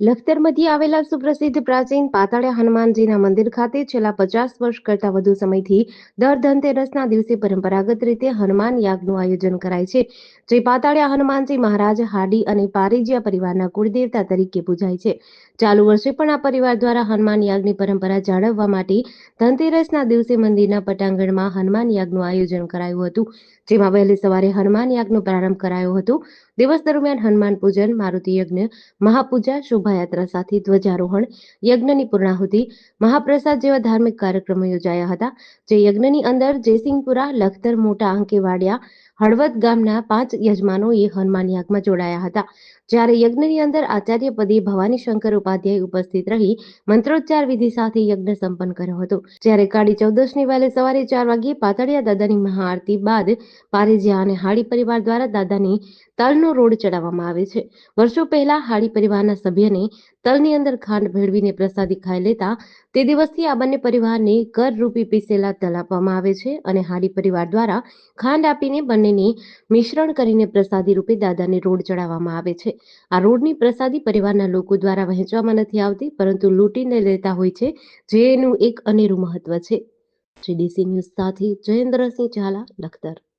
લખતર મધ્યે આવેલા સુપ્રસિદ્ધ પ્રાચીન પાતાળા હનુમાનજીના મંદિર ખાતે છેલ્લા પચાસ વર્ષ કરતા વધુ સમયથી દર ધનતેરસના દિવસે પરંપરાગત રીતે હનુમાન યાગનું આયોજન કરાય છે, જે પાતાળિયા હનુમાનજી મહારાજ, હાડી અને પારેજિયા પરિવારના કુળદેવતા તરીકે પૂજાય છે. ચાલુ વર્ષે પણ આ પરિવાર દ્વારા હનુમાન યાગની પરંપરા જાળવવા માટે ધનતેરસના દિવસે મંદિરના પટાંગણમાં હનુમાન યાગનું આયોજન કરાયું હતું, જેમાં વહેલી સવારે હનુમાન યાગનો પ્રારંભ કરાયો હતો. દિવસ દરમિયાન હનુમાન પૂજન, મારુતિ યજ્ઞ, મહાપૂજા શોભાયાત્રા સાથે ધ્વજારોહણ યજ્ઞની પૂર્ણાહુતિ, મહાપ્રસાદ જેવા ધાર્મિક કાર્યક્રમો યોજાયા હતા. જે યજ્ઞની અંદર જયસિંહપુરા, લખતર, મોટા આંકેવાડિયા હળવદ ગામના પાંચ યજમાનોએ હનુમાન યાગમાં જોડાયા હતા. જ્યારે યજ્ઞની અંદર આચાર્ય પદે ભવાની શંકર ઉપાધ્યાય ઉપસ્થિત રહી, મંત્રોચ્ચાર વિધિ સાથે યજ્ઞ સંપન્ન કર્યો હતો. જ્યારે કાળી ચૌદશની વહેલે સવારે ચાર વાગ્યે પાતળિયા દાદાની મહાઆરતી બાદ પારેજિયા અને હાડી પરિવાર દ્વારા દાદાની તલનો રોડ ચડાવવામાં આવે છે. વર્ષો પહેલા હાડી પરિવારના સભ્યને તલની અંદર ખાંડ ભેળવીને પ્રસાદી ખાઈ લેતા તે દિવસથી આ બંને પરિવારને કર રૂપી પીસેલા તલ આપવામાં આવે છે અને હાડી પરિવાર દ્વારા ખાંડ આપીને બંનેને મિશ્રણ કરીને પ્રસાદી રૂપે દાદાને રોડ ચડાવવામાં આવે છે. આ રોડની પ્રસાદી પરિવારના લોકો દ્વારા વહેંચવામાં નથી આવતી, પરંતુ લૂંટીને લેતા હોય છે, જેનું એક અનેરું મહત્વ છે. જીડીસી ન્યૂઝ સાથે જયેન્દ્રસિંહ ઝાલા, લખતર.